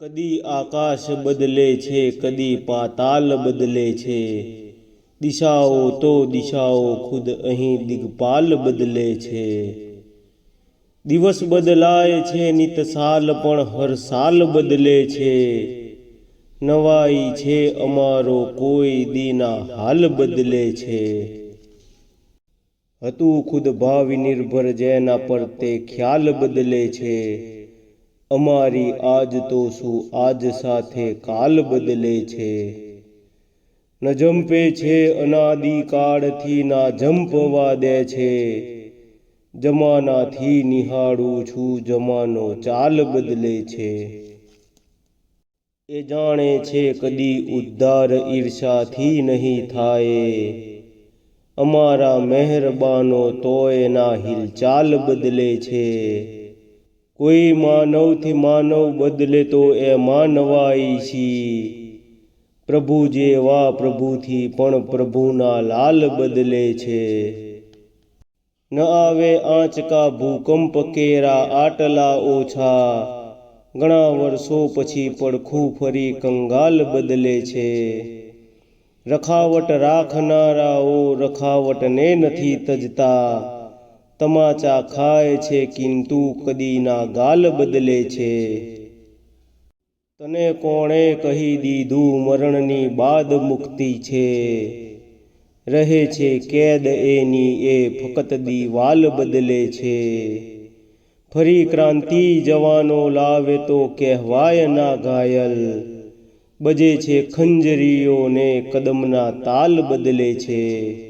કદી આકાશ બદલે છે, કદી પાતાલ બદલે છે. દિશાઓ તો દિશાઓ, ખુદ અહીં દિગપાલ બદલે છે. દિવસ બદલાય છે, નિત સાલ પણ હર સાલ બદલે છે. નવાઈ છે, અમારો કોઈ દીના હાલ બદલે છે. હતું ખુદ ભાવિ નિર્ભર, જેના પર તે ખ્યાલ બદલે છે. અમારી આજ તો શું આજ સાથે કાલ બદલે છે? ન જંપે છે અનાદિ કાળથી ના જંપવા દે છે. જમાનાથી નિહાળું છું, જમાનો ચાલ બદલે છે. એ જાણે છે કદી ઉદ્ધાર ઈર્ષાથી નહીં થાય. અમારા મહેરબાનો તોય ના હિલચાલ બદલે છે. કોઈ માનવથી માનવ બદલે તો એ માનવાઈ છી. પ્રભુ જેવા પ્રભુથી પણ પ્રભુના લાલ બદલે છે. ન આવે આંચકા ભૂકંપ કેરા આટલા ઓછા. ઘણા વર્ષો પછી પડખું ફરી કંગાલ બદલે છે. રખાવટ રાખનારાઓ રખાવટને નથી તજતા. તમાચા ખાય છે, કિંતુ કદીના ગાલ બદલે છે. તને કોણે કહી દીધું, મરણની બાદ મુક્તિ છે. રહે છે કેદ એની, એ ફકત દીવાલ બદલે છે. ફરી ક્રાંતિ જવાનો લાવે તો કહેવાય ના ઘાયલ. બજે છે ખંજરીઓને કદમના તાલ બદલે છે.